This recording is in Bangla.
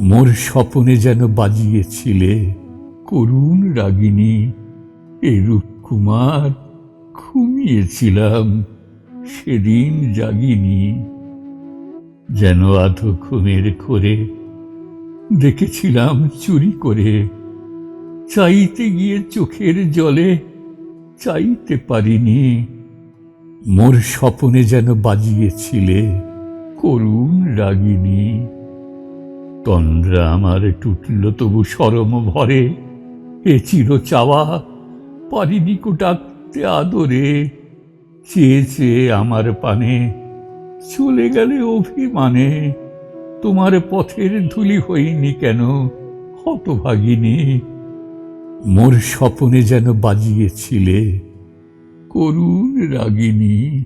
মোর স্বপনে যেন বাজিয়েছিলে করুণ রাগিনী, এরূপ কুমার ঘুমিয়েছিলাম সেদিন জাগিনি। যেন আধো ঘুমের করে দেখেছিলাম চুরি করে, চাইতে গিয়ে চোখের জলে চাইতে পারিনি। মোর স্বপনে যেন বাজিয়েছিলে করুণ রাগিনী। তন্দ্রা আমার টুটল তবু সরম ভরে। এ চির চাওয়া পারিনি কো ডাকতে আদরে। চেয়ে চেয়ে আমার পানে চলে গেলে অভিমানে। তোমার পথের ধুলি হইনি কেন, হতভাগিনী? মোর স্বপনে যেন বাজিয়েছিলে করুণ রাগিনী।